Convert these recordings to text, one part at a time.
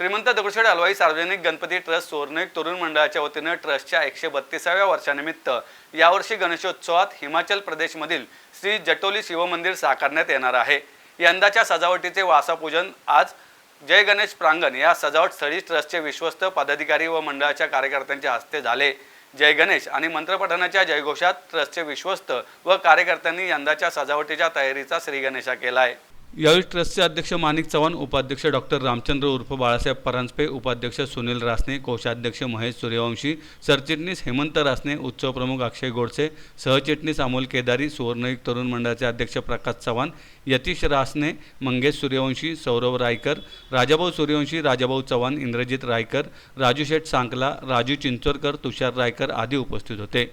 श्रीमंत दगडूशेठ हलवाई सार्वजनिक गणपती ट्रस्ट सुवर्णयुग तरुण मंडळाच्या वतीनं ट्रस्टच्या एकशे बत्तीसाव्या वर्षानिमित्त यावर्षी गणेशोत्सवात हिमाचल प्रदेशमधील श्री जटोली शिवमंदिर साकारण्यात येणार आहे. यंदाच्या सजावटीचे वासापूजन आज जय गणेश प्रांगण या सजावट स्थळी ट्रस्टचे विश्वस्त पदाधिकारी व मंडळाच्या कार्यकर्त्यांच्या हस्ते झाले. जय गणेश आणि मंत्रपठणाच्या जयघोषात ट्रस्टचे विश्वस्त व कार्यकर्त्यांनी यंदाच्या सजावटीच्या तयारीचा श्रीगणेशा केला आहे यावेळी ट्रस्टचे अध्यक्ष माणिक चव्हाण उपाध्यक्ष डॉक्टर रामचंद्र उर्फ बाळासाहेब परांजपे उपाध्यक्ष सुनील रासने कोषाध्यक्ष महेश सूर्यवंशी सरचिटणीस हेमंत रासने उत्सव प्रमुख अक्षय गोडसे सहचिटणीस अमोल केदारी सुवर्णयुग तरुण मंडळाचे अध्यक्ष प्रकाश चव्हाण यतीश रासने मंगेश सूर्यवंशी सौरव रायकर राजाभाऊ सूर्यवंशी राजाभाऊ चव्हाण इंद्रजित रायकर राजू शेठ सांकला राजू चिंचोरकर तुषार रायकर आदी उपस्थित होते.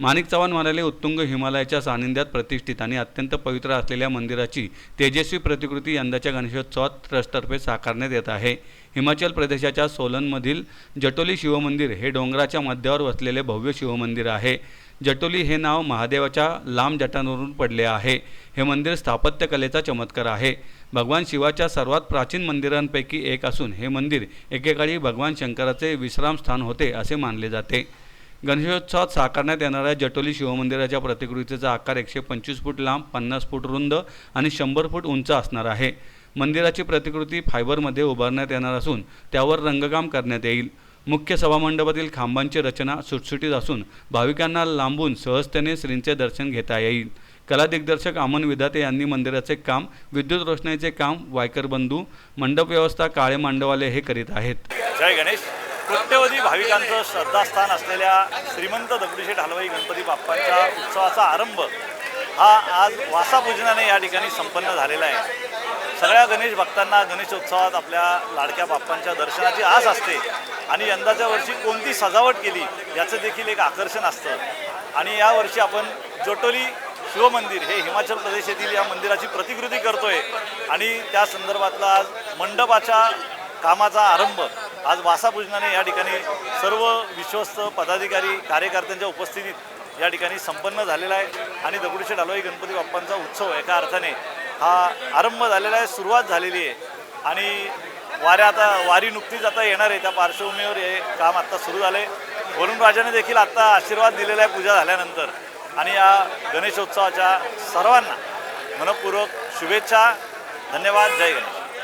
माणिक चव्हाण म्हणाले उत्तुंग हिमालयाच्या सानिध्यात प्रतिष्ठित आणि अत्यंत पवित्र असलेल्या मंदिराची तेजस्वी प्रतिकृती यंदाच्या गणेशोत्सवात ट्रस्टतर्फे साकारण्यात येत आहे. हिमाचल प्रदेशाच्या सोलनमधील जटोली शिवमंदिर हे डोंगराच्या मध्यावर वसलेले भव्य शिवमंदिर आहे. जटोली हे नाव महादेवाच्या लांब जटांवरून पडले आहे. हे मंदिर स्थापत्यकलेचा चमत्कार आहे. भगवान शिवाच्या सर्वात प्राचीन मंदिरांपैकी एक असून हे मंदिर एकेकाळी भगवान शंकराचे विश्रामस्थान होते असे मानले जाते. गणेशोत्सवात साकारण्यात येणाऱ्या जटोली शिवमंदिराच्या प्रतिकृतीचा आकार एकशे पंचवीस फूट लांब पन्नास फूट रुंद आणि शंभर फूट उंच असणार आहे. मंदिराची प्रतिकृती फायबरमध्ये उभारण्यात येणार असून त्यावर रंगकाम करण्यात येईल. मुख्य सभामंडपातील खांबांची रचना सुटसुटीत असून भाविकांना लांबून सहजतेने श्रींचे दर्शन घेता येईल. कला दिग्दर्शक अमन विधाते यांनी मंदिराचे काम विद्युत रोषणाईचे काम वायकर बंधू मंडप व्यवस्था काळे मांडवाले हे करीत आहेत. जय गणेश. कोट्यवधी भाविकांचं श्रद्धास्थान असलेल्या श्रीमंत दगडूशेठ हलवाई गणपती बाप्पांच्या उत्सवाचा आरंभ हा आज वासापूजनाने या ठिकाणी संपन्न झालेला आहे. सगळ्या गणेश भक्तांना गणेशोत्सवात आपल्या लाडक्या बाप्पांच्या दर्शनाची आस असते आणि यंदाच्या वर्षी कोणती सजावट केली याचं देखील एक आकर्षण असतं. आणि यावर्षी आपण जोटोली शिवमंदिर हे हिमाचल प्रदेश येथील या मंदिराची प्रतिकृती करतोय. आणि त्या संदर्भातला आज मंडपाच्या कामाचा आरंभ आज वासापूजनाने या ठिकाणी सर्व विश्वस्त पदाधिकारी कार्यकर्त्यांच्या उपस्थितीत या ठिकाणी संपन्न झालेला आहे. आणि दगडूशेठ हलवाई गणपती बाप्पांचा उत्सव एका अर्थाने हा आरंभ झालेला आहे सुरुवात झालेली आहे. आणि वाऱ्या आता वारी नुकतीच आता येणार आहे. त्या पार्श्वभूमीवर हे काम आत्ता सुरू झालं आहे वरुण राजाने देखील आत्ता आशीर्वाद दिलेला आहे पूजा झाल्यानंतर. आणि या गणेशोत्सवाच्या सर्वांना मनपूर्वक शुभेच्छा. धन्यवाद. जय गणेश.